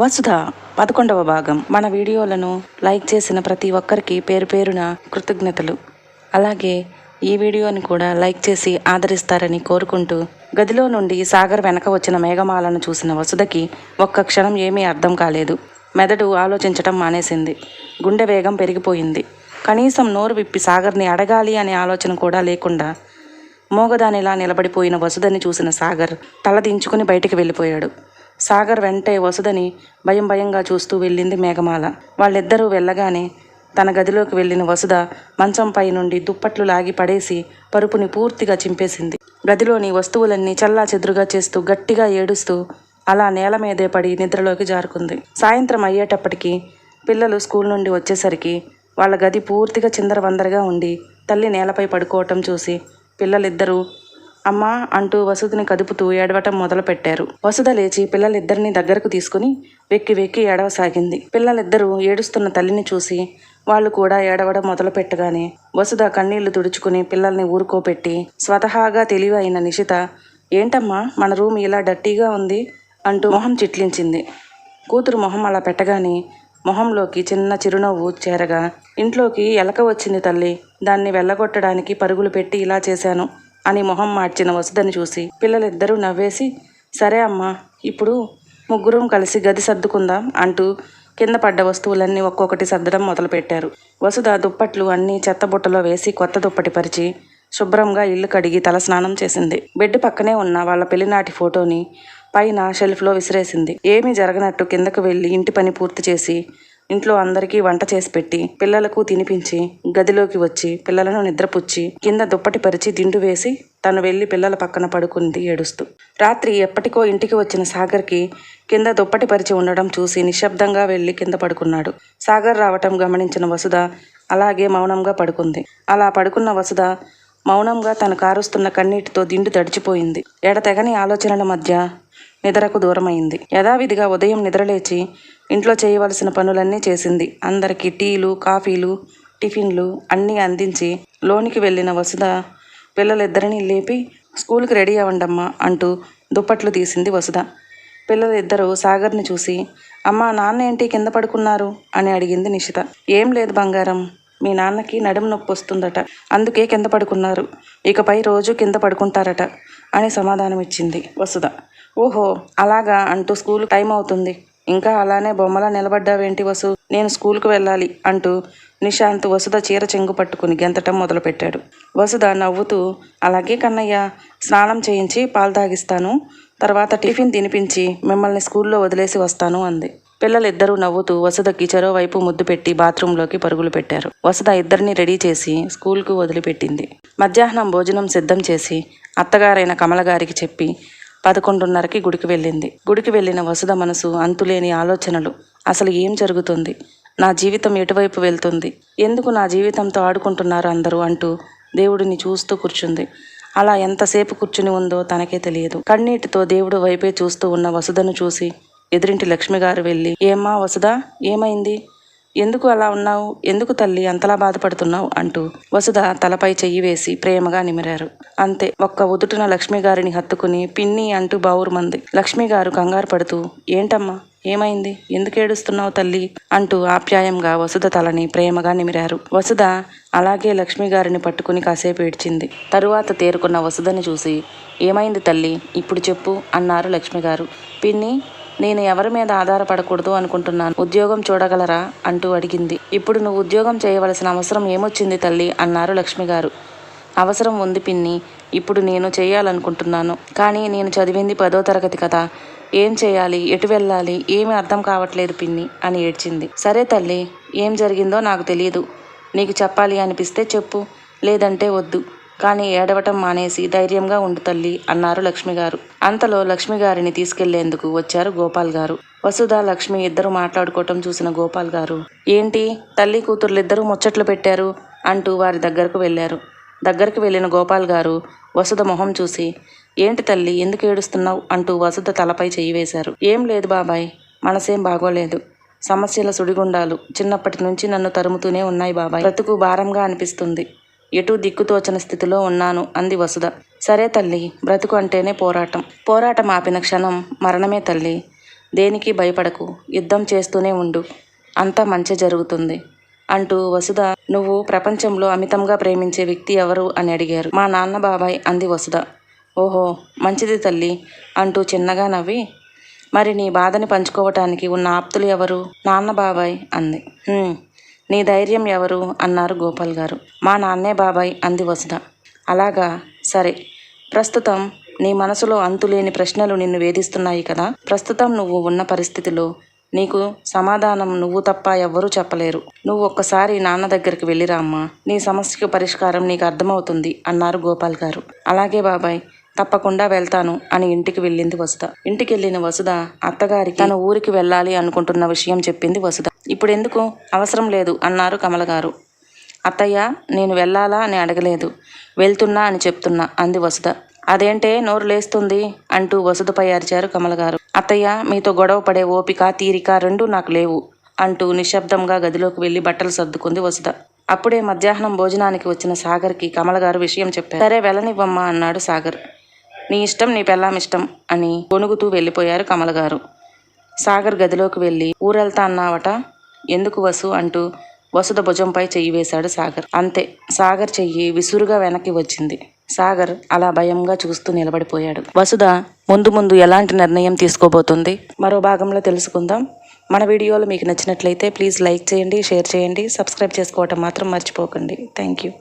వసుధ పదకొండవ భాగం. మన వీడియోలను లైక్ చేసిన ప్రతి ఒక్కరికి పేరు పేరున కృతజ్ఞతలు. అలాగే ఈ వీడియోని కూడా లైక్ చేసి ఆదరిస్తారని కోరుకుంటూ గదిలో నుండి సాగర్ వెనక వచ్చిన మేఘమాలను చూసిన వసుధకి ఒక్క క్షణం ఏమీ అర్థం కాలేదు. మెదడు ఆలోచించటం మానేసింది. గుండె వేగం పెరిగిపోయింది. కనీసం నోరు విప్పి సాగర్ని అడగాలి అనే ఆలోచన కూడా లేకుండా మోగదానిలా నిలబడిపోయిన వసుధని చూసిన సాగర్ తలదించుకుని బయటికి వెళ్ళిపోయాడు. సాగర్ వెంటే వసుదని భయం భయంగా చూస్తూ వెళ్ళింది మేఘమాల. వాళ్ళిద్దరూ వెళ్ళగానే తన గదిలోకి వెళ్ళిన వసుద మంచంపై నుండి దుప్పట్లు లాగి పడేసి పరుపుని పూర్తిగా చింపేసింది. గదిలోని వస్తువులన్నీ చల్లా చెదురుగా చేస్తూ గట్టిగా ఏడుస్తూ అలా నేల మీదే పడి నిద్రలోకి జారుకుంది. సాయంత్రం అయ్యేటప్పటికి పిల్లలు స్కూల్ నుండి వచ్చేసరికి వాళ్ళ గది పూర్తిగా చిందరవందరగా ఉండి తల్లి నేలపై పడుకోవటం చూసి పిల్లలిద్దరూ అమ్మా అంటూ వసుధిని కదుపుతూ ఏడవటం మొదలుపెట్టారు. వసుధ లేచి పిల్లలిద్దరిని దగ్గరకు తీసుకుని వెక్కి వెక్కి ఏడవసాగింది. పిల్లలిద్దరూ ఏడుస్తున్న తల్లిని చూసి వాళ్ళు కూడా ఏడవడం మొదలుపెట్టగానే వసుధ కన్నీళ్ళు తుడుచుకుని పిల్లల్ని ఊరుకోపెట్టి స్వతహాగా తెలివి అయిన నిషిత ఏంటమ్మా మన రూమ్ ఇలా డర్టీగా ఉంది? అంటూ మొహం చిట్లించింది. కూతురు మొహం అలా పెట్టగానే మొహంలోకి చిన్న చిరునవ్వు చేరగా ఇంట్లోకి ఎలక వచ్చింది తల్లి దాన్ని వెళ్ళగొట్టడానికి పరుగులు పెట్టి ఇలా చేశాను. అని మొహం మార్చిన వసుదని చూసి పిల్లలిద్దరూ నవ్వేసి సరే అమ్మా ఇప్పుడు ముగ్గురం కలిసి గది సర్దుకుందాం అంటూ కింద పడ్డ వస్తువులన్నీ ఒక్కొక్కటి సర్దడం మొదలుపెట్టారు. వసుధ దుప్పట్లు అన్నీ చెత్తబుట్టలో వేసి కొత్త దుప్పటి పరిచి శుభ్రంగా ఇల్లు కడిగి తల స్నానం చేసింది. బెడ్ పక్కనే ఉన్న వాళ్ళ పెళ్ళినాటి ఫోటోని పైన షెల్ఫ్లో విసిరేసింది. ఏమీ జరగనట్టు కిందకు వెళ్ళి ఇంటి పని పూర్తి చేసి ఇంట్లో అందరికీ వంట చేసి పెట్టి పిల్లలకు తినిపించి గదిలోకి వచ్చి పిల్లలను నిద్రపుచ్చి కింద దుప్పటి పరిచి దిండు వేసి తను వెళ్ళి పిల్లల పక్కన పడుకుంది ఏడుస్తూ. రాత్రి ఎప్పటికో ఇంటికి వచ్చిన సాగర్కి కింద దుప్పటి పరిచి ఉండడం చూసి నిశ్శబ్దంగా వెళ్ళి కింద పడుకున్నాడు. సాగర్ రావటం గమనించిన వసుధ అలాగే మౌనంగా పడుకుంది. అలా పడుకున్న వసుధ మౌనంగా తను కారుస్తున్న కన్నీటితో దిండు తడిచిపోయింది. ఎడతెగని ఆలోచనల మధ్య నిద్రకు దూరమైంది. యథావిధిగా ఉదయం నిద్రలేచి ఇంట్లో చేయవలసిన పనులన్నీ చేసింది. అందరికీ టీలు కాఫీలు టిఫిన్లు అన్నీ అందించి లోనికి వెళ్ళిన వసుధ పిల్లలిద్దరినీ లేపి స్కూల్కి రెడీ అవ్వండమ్మా అంటూ దుప్పట్లు తీసింది వసుధ. పిల్లలిద్దరూ సాగర్ని చూసి అమ్మా నాన్న ఏంటి కింద పడుకున్నారు? అని అడిగింది నిషిత. ఏం లేదు బంగారం మీ నాన్నకి నడుము నొప్పి వస్తుందట అందుకే కింద పడుకున్నారు. ఇకపై రోజు కింద పడుకుంటారట అని సమాధానం ఇచ్చింది వసుధ. ఓహో అలాగా అంటూ స్కూల్ టైం అవుతుంది. ఇంకా అలానే బొమ్మలా నిలబడ్డావేంటి వసు? నేను స్కూల్కు వెళ్ళాలి అంటూ నిశాంత్ వసుధ చీర చెంగు పట్టుకుని గెంతటం మొదలుపెట్టాడు. వసుధ నవ్వుతూ అలాగే కన్నయ్య స్నానం చేయించి పాలు తాగిస్తాను. తర్వాత టిఫిన్ తినిపించి మిమ్మల్ని స్కూల్లో వదిలేసి వస్తాను అంది. పిల్లలిద్దరూ నవ్వుతూ వసుధకి చెరోవైపు ముద్దు పెట్టి బాత్రూంలోకి పరుగులు పెట్టారు. వసుధ ఇద్దరిని రెడీ చేసి స్కూల్కు వదిలిపెట్టింది. మధ్యాహ్నం భోజనం సిద్ధం చేసి అత్తగారైన కమల గారికి చెప్పి పదకొండున్నరకి గుడికి వెళ్ళింది. గుడికి వెళ్ళిన వసుధ మనసు అంతులేని ఆలోచనలు. అసలు ఏం జరుగుతుంది? నా జీవితం ఎటువైపు వెళ్తుంది? ఎందుకు నా జీవితంతో ఆడుకుంటున్నారు అందరూ అంటూ దేవుడిని చూస్తూ కూర్చుంది. అలా ఎంతసేపు కూర్చుని ఉందో తనకే తెలియదు. కన్నీటితో దేవుడు వైపే చూస్తూ ఉన్న వసుధను చూసి ఎదురింటి లక్ష్మి గారు వెళ్ళి ఏమ్మా వసుధ ఏమైంది? ఎందుకు అలా ఉన్నావు? ఎందుకు తల్లి అంతలా బాధపడుతున్నావు? అంటూ వసుధ తలపై చెయ్యి వేసి ప్రేమగా నిమిరారు. అంతే ఒక్క ఉదుటిన లక్ష్మి గారిని హత్తుకుని పిన్ని అంటూ బావురుమంది లక్ష్మి గారు కంగారు పడుతూ ఏంటమ్మా? ఏమైంది? ఎందుకు ఏడుస్తున్నావు తల్లి? అంటూ ఆప్యాయంగా వసుధ తలని ప్రేమగా నిమిరారు. వసుధ అలాగే లక్ష్మి గారిని పట్టుకుని కాసేపు ఏడ్చింది. తరువాత తేరుకున్న వసుధని చూసి ఏమైంది తల్లి? ఇప్పుడు చెప్పు అన్నారు లక్ష్మి గారు పిన్ని నేను ఎవరి మీద ఆధారపడకూడదు అనుకుంటున్నాను. ఉద్యోగం చూడగలరా? అంటూ అడిగింది. ఇప్పుడు నువ్వు ఉద్యోగం చేయవలసిన అవసరం ఏమొచ్చింది తల్లి? అన్నారు లక్ష్మి గారు అవసరం ఉంది పిన్ని. ఇప్పుడు నేను చేయాలనుకుంటున్నాను. కానీ నేను చదివింది పదో తరగతి కదా. ఏం చేయాలి? ఎటు వెళ్ళాలి? ఏమీ అర్థం కావట్లేదు పిన్ని అని ఏడ్చింది. సరే తల్లి ఏం జరిగిందో నాకు తెలియదు నీకు చెప్పాలి అనిపిస్తే చెప్పు. లేదంటే వద్దు. కానీ ఏడవటం మానేసి ధైర్యంగా ఉండు తల్లి అన్నారు లక్ష్మి గారు అంతలో లక్ష్మి గారిని తీసుకెళ్ళేందుకు వచ్చారు గోపాల్ గారు. వసుధ లక్ష్మి ఇద్దరు మాట్లాడుకోవటం చూసిన గోపాల్ గారు ఏంటి? తల్లి కూతుర్లిద్దరూ ముచ్చట్లు పెట్టారు? అంటూ వారి దగ్గరకు వెళ్ళారు. దగ్గరికి వెళ్ళిన గోపాల్ గారు వసుధ మొహం చూసి ఏంటి తల్లి ఎందుకు ఏడుస్తున్నావు? అంటూ వసుధ తలపై చెయ్యి వేశారు. ఏం లేదు బాబాయ్ మనసేం బాగోలేదు. సమస్యల సుడిగుండాలు చిన్నప్పటి నుంచి నన్ను తరుముతూనే ఉన్నాయి బాబాయ్. బ్రతుకు భారంగా అనిపిస్తుంది. ఎటూ దిక్కుతోచని స్థితిలో ఉన్నాను అంది వసుధ. సరే తల్లి బ్రతుకు అంటేనే పోరాటం. పోరాటం ఆపిన క్షణం మరణమే తల్లి. దేనికి భయపడకు యుద్ధం చేస్తూనే ఉండు. అంతా మంచి జరుగుతుంది అంటూ వసుధ. నువ్వు ప్రపంచంలో అమితంగా ప్రేమించే వ్యక్తి ఎవరు అని అడిగారు. మా నాన్న బాబాయ్ అంది వసుధ. ఓహో మంచిది తల్లి అంటూ చిన్నగా నవ్వి. మరి నీ బాధని పంచుకోవటానికి ఉన్న ఆప్తులు ఎవరు? నాన్న బాబాయ్ అంది. నీ ధైర్యం ఎవరు? అన్నారు గోపాల్ గారు. మా నాన్నే బాబాయ్ అంది వసుధ. అలాగా? సరే. ప్రస్తుతం నీ మనసులో అంతులేని ప్రశ్నలు నిన్ను వేధిస్తున్నాయి కదా. ప్రస్తుతం నువ్వు ఉన్న పరిస్థితిలో నీకు సమాధానం నువ్వు తప్ప ఎవ్వరూ చెప్పలేరు. నువ్వు ఒక్కసారి నాన్న దగ్గరికి వెళ్ళిరా అమ్మా. నీ సమస్యకు పరిష్కారం నీకు అర్థమవుతుంది అన్నారు గోపాల్ గారు. అలాగే బాబాయ్ తప్పకుండా వెళ్తాను అని ఇంటికి వెళ్ళింది వసుధ. ఇంటికి వెళ్ళిన వసుధ అత్తగారికి తన ఊరికి వెళ్ళాలి అనుకుంటున్న విషయం చెప్పింది వసుధ. ఇప్పుడు ఎందుకు అవసరం లేదు అన్నారు కమల గారు. అత్తయ్య నేను వెళ్ళాలా అని అడగలేదు. వెళ్తున్నా అని చెప్తున్నా అంది వసుధ. అదేంటే నోరు లేస్తుంది? అంటూ వసుధపై అరిచారు కమల గారు. అత్తయ్య మీతో గొడవ పడే ఓపిక తీరిక రెండూ నాకు లేవు అంటూ నిశ్శబ్దంగా గదిలోకి వెళ్ళి బట్టలు సర్దుకుంది వసుధ. అప్పుడే మధ్యాహ్నం భోజనానికి వచ్చిన సాగర్కి కమల గారు విషయం చెప్పారు. సరే వెళ్ళనివ్వమ్మా అన్నాడు సాగర్. నీ ఇష్టం నీ పెళ్ళాం ఇష్టం అని గొనుగుతూ వెళ్ళిపోయారు కమల గారు. సాగర్ గదిలోకి వెళ్ళి ఊరెళ్తా అన్నావట? ఎందుకు వసు అంటూ వసుధ భుజంపై చెయ్యి వేశాడు సాగర్. అంతే సాగర్ చెయ్యి విసురుగా వెనక్కి వచ్చింది. సాగర్ అలా భయంగా చూస్తూ నిలబడిపోయాడు. వసుధ ముందు ముందు ఎలాంటి నిర్ణయం తీసుకోబోతుంది? మరో భాగంలో తెలుసుకుందాం. మన వీడియోలు మీకు నచ్చినట్లయితే ప్లీజ్ లైక్ చేయండి షేర్ చేయండి సబ్స్క్రైబ్ చేసుకోవటం మాత్రం మర్చిపోకండి. Thank you.